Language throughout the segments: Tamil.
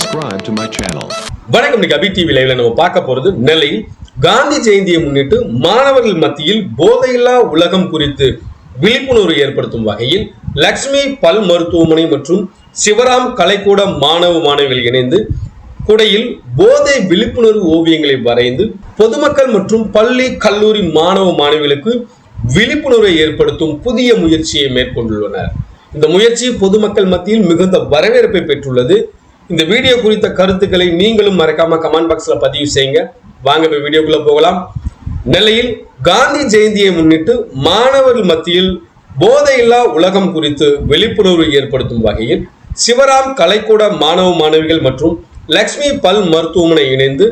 subscribe to my channel. வணக்கம் இன்னைக்கு டிவி லைவ்ல நம்ம பார்க்க போறது நெல்லை காந்தி ஜெயந்தியை முன்னிட்டு மாணவர்கள் மத்தியில் போதையில்லா உலகம் குறித்து விழிப்புணர்வு ஏற்படுத்தும் வகையில் லக்ஷ்மி பல் மருத்துவமனை மற்றும் சிவராம் கலைக்கூட மாணவ மாணவிகள் இணைந்து குடையில் போதை விழிப்புணர்வு ஓவியங்களை வரைந்து பொதுமக்கள் மற்றும் பள்ளி கல்லூரி மாணவ மாணவிகளுக்கு விழிப்புணர்வை ஏற்படுத்தும் புதிய முயற்சியை மேற்கொண்டுள்ளனர் இந்த முயற்சி பொதுமக்கள் மத்தியில் மிகுந்த வரவேற்பை பெற்றுள்ளது இந்த வீடியோ குறித்த கருத்துக்களை நீங்களும் மறக்காம கமெண்ட் பாக்ஸ்ல பதிவு செய்யுங்க. வாங்க இப்ப வீடியோக்குள்ள போகலாம். நெல்லையில் காந்தி ஜெயந்தியை முன்னிட்டு மாணவர்கள் மத்தியில் போதையில்லா உலகம் குறித்து விழிப்புணர்வு ஏற்படுத்தும் வகையில் சிவராம் கலைக்கூட மாணவ மாணவிகள் மற்றும் லக்ஷ்மி பல் மருத்துவமனை இணைந்து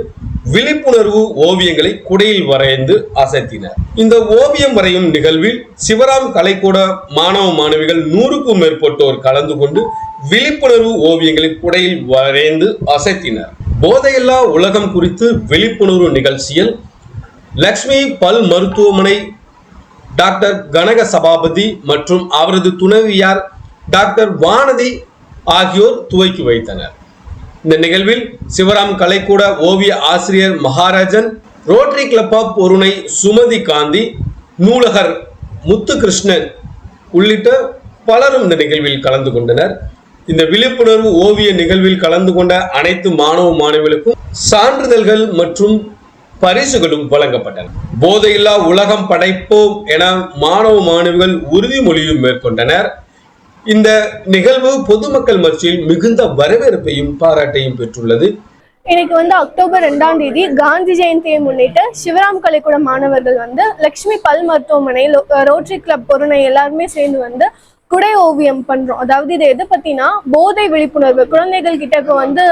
விழிப்புணர்வு ஓவியங்களை குடையில் வரைந்து அசத்தினர். இந்த ஓவியம் வரையும் நிகழ்வில் சிவராம் கலைக்கூட மாணவ மாணவிகள் நூறுக்கும் மேற்பட்டோர் கலந்து கொண்டு விழிப்புணர்வு ஓவியங்களை குடையில் வரைந்து அசத்தினர். போதையில்லா உலகம் குறித்து விழிப்புணர்வு நிகழ்ச்சியில் லக்ஷ்மி பல் மருத்துவமனை டாக்டர் கனக சபாபதி மற்றும் அவரது துணைவியார் டாக்டர் வானதி ஆகியோர் துவக்கி வைத்தனர். இந்த நிகழ்வில் சிவராம் கலைக்கூட ஓவிய ஆசிரியர் Maharajan Rotary Club of Porunai Sumathi Gandhi நூலகர் Muthukrishnan உள்ளிட்ட பலரும் இந்த நிகழ்வில் கலந்து கொண்டனர். இந்த விழிப்புணர்வு ஓவிய நிகழ்வில் கலந்து கொண்ட அனைத்து மாணவ மாணவிகளுக்கும் சான்றிதழ்கள் மற்றும் பரிசுகளும் வழங்கப்பட்டன. போதையில்லா உலகம் படைப்போம் என மாணவ மாணவிகள் உறுதிமொழியும் மேற்கொண்டனர். இந்த நிகழ்வு பொதுமக்கள் மத்தியில் மிகுந்த வரவேற்பையும் பாராட்டையும் பெற்றுள்ளது. இன்னைக்கு வந்து அக்டோபர் ரெண்டாம் தேதி காந்தி ஜெயந்தியை முன்னிட்டு சிவராம் கலைக்கூட மாணவர்கள் வந்து லக்ஷ்மி பல் மருத்துவமனை ரோட்டரி கிளப் பொருணை எல்லாருமே சேர்ந்து வந்து குடை ஓவியம் பண்றோம். அதாவது இது எது பத்தினா போதை விழிப்புணர்வு. குழந்தைகள் கிட்ட இப்போ வந்து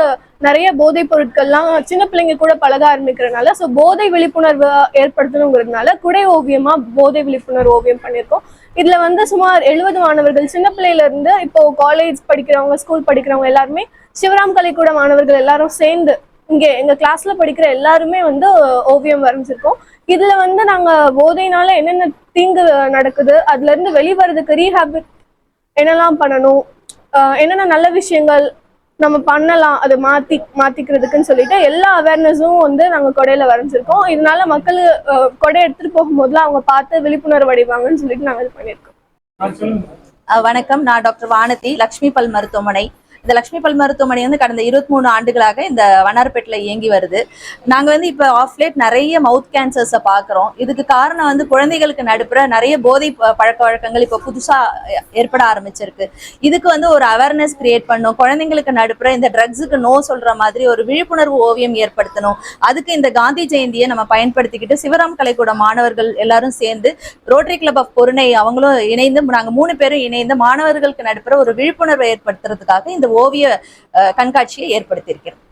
நிறைய போதை பொருட்கள்லாம் சின்ன பிள்ளைங்க கூட பழக ஆரம்பிக்கிறதுனால ஸோ போதை விழிப்புணர்வு ஏற்படுத்தணுங்கிறதுனால குடை ஓவியமா போதை விழிப்புணர்வு ஓவியம் பண்ணியிருக்கோம். இதுல வந்து சுமார் எழுபது மாணவர்கள் சின்ன பிள்ளையில இருந்து இப்போ காலேஜ் படிக்கிறவங்க ஸ்கூல் படிக்கிறவங்க எல்லாருமே சிவராம் கலைக்கூட மாணவர்கள் எல்லாரும் சேர்ந்து இங்கே எங்க கிளாஸ்ல படிக்கிற எல்லாருமே வந்து ஓவியம் வரைஞ்சிருக்கோம். இதுல வந்து நாங்க போதையினால என்னென்ன தீங்கு நடக்குது அதுல இருந்து வெளிவரதுக்கு ரீஹாபிட் என்னெல்லாம் பண்ணணும்? என்னென்ன நல்ல விஷயங்கள் நம்ம பண்ணலாம் அதை மாத்தி மாத்திக்கிறதுக்குன்னு சொல்லிட்டு எல்லா அவேர்னஸும் வந்து நாங்கள் கொடையில் வரைஞ்சிருக்கோம். இதனால மக்கள் கொடை எடுத்துகிட்டு போகும்போதுலாம் அவங்க பார்த்து விழிப்புணர்வு அடைவாங்கன்னு சொல்லிட்டு நாங்கள் இது பண்ணியிருக்கோம். வணக்கம். நான் டாக்டர் வானதி லக்ஷ்மி பல் மருத்துவமனை. இந்த லட்சுமி பல் மருத்துவமனை வந்து கடந்த இருபத்தி மூணு ஆண்டுகளாக இந்த வண்ணாரப்பேட்டில் இயங்கி வருது. நாங்கள் வந்து இப்போ ஆஃப்லேட் நிறைய மவுத் கேன்சர்ஸை பார்க்குறோம் இதுக்கு காரணம் வந்து குழந்தைகளுக்கு நடுப்புற நிறைய போதை பழக்க வழக்கங்கள் இப்போ புதுசாக ஏற்பட ஆரம்பிச்சிருக்கு. இதுக்கு வந்து ஒரு அவேர்னஸ் கிரியேட் பண்ணும் குழந்தைங்களுக்கு நடுப்புற இந்த ட்ரக்ஸுக்கு நோ சொல்ற மாதிரி ஒரு விழிப்புணர்வு ஓவியம் ஏற்படுத்தணும். அதுக்கு இந்த காந்தி ஜெயந்தியை நம்ம பயன்படுத்திக்கிட்டு சிவராம் கலைக்கூட மாணவர்கள் எல்லாரும் சேர்ந்து ரோட்டரி கிளப் ஆஃப் பொருணை அவங்களும் இணைந்து நாங்க மூணு பேரும் இணைந்து மாணவர்களுக்கு நடுப்புற ஒரு விழிப்புணர்வை ஏற்படுத்துறதுக்காக இந்த ஓவிய கண்காட்சியை ஏற்படுத்தியிருக்கிறது.